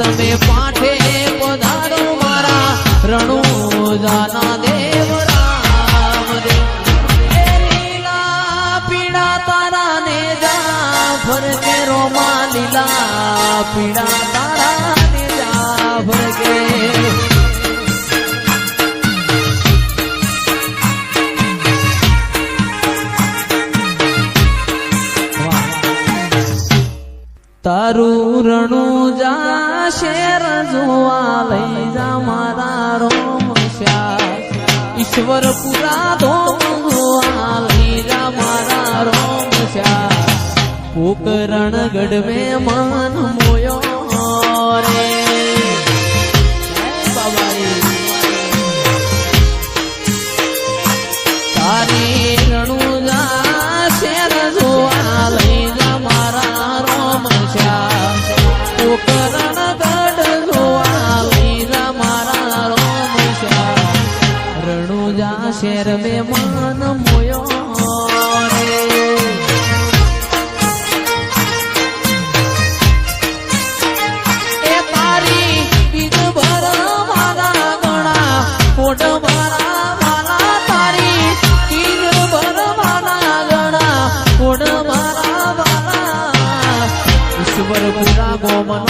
તમે પાઠે પધારો મારા રણુજાના દેવ રામ લીલા પીડા તારા ને જા. ફરકે રોમા લીલા પીડા તારા. તારું રણું જા શેર જોવા લઈ જા મારા રોમ ઈશ્વર પુરા ધોમ જોવા લઈ જા મારા રોમ શ્યા પોકરણ ગઢવે મન મોયો રે. વર પુરા ગોમન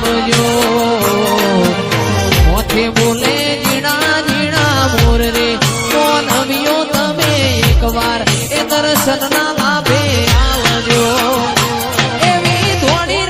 દર્શનના માભે આવજો એવી થોડી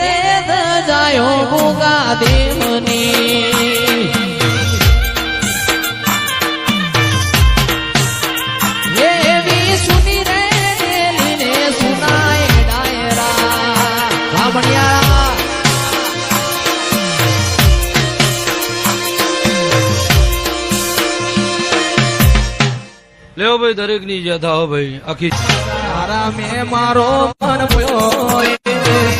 લેવો ભાઈ દરેકની જથા હો ભાઈ આખી મારા મેં મારો મન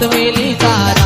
ಮತವೇಲಿ ಕಾರ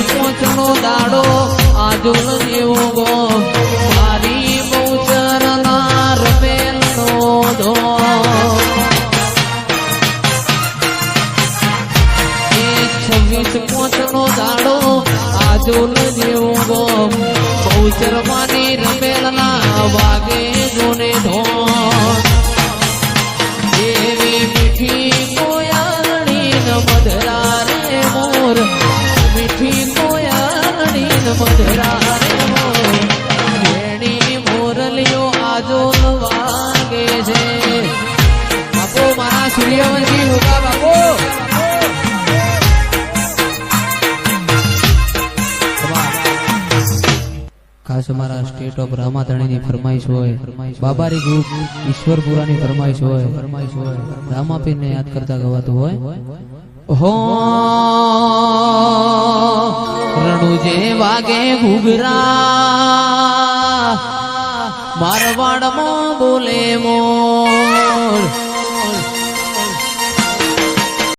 પોચનો દાડો આદુલ જેવો ગો. મારી બહુચરના રમેલનો ધો. છવ્વીસ પોચનો દાડો આદુલ જેવો ગો. બહુચર માની રમેલના વાગે જોને ધો. ખાસ અમારા સ્ટેટ ઓફ રામાધણીની ફરમાઈશ હોય, બાબારી ગ્રુપ ઈશ્વરપુરાની ફરમાઈશ હોય ફરમાઈશ હોય રામાપીરને યાદ કરતા ગવાતું હોય. હો રણુજે વાગે ઘુઘરા, મારવાડમાં બોલે મો